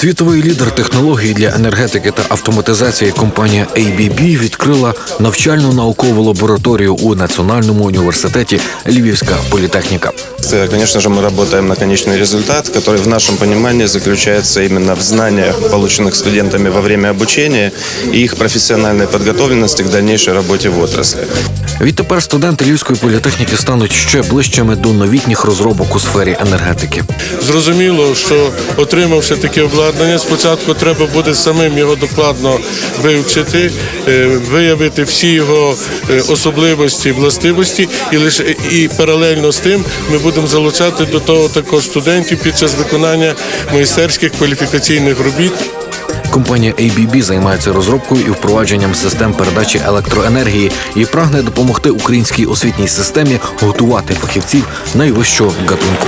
Світовий лідер технологій для енергетики та автоматизації компанія ABB відкрила навчально-наукову лабораторію у Національному університеті Львівська політехніка Э, Конечно же, мы работаем на конечный результат, который в нашем понимании заключается именно в знаниях, полученных студентами во время обучения и их профессиональной подготовленности к дальнейшей работе в отрасли. Відтепер студенти Львівської політехніки стануть ще ближчими до новітніх розробок у сфері енергетики. Зрозуміло, що отримавши таке обладнання, спочатку треба буде самим його докладно вивчити, е, виявити всі його е, особливості, властивості, і лише і паралельно з тим ми будемо залучати до того також студентів під час виконання майстерських кваліфікаційних робіт. Компанія ABB займається розробкою і впровадженням систем передачі електроенергії і прагне допомогти українській освітній системі готувати фахівців найвищого гатунку.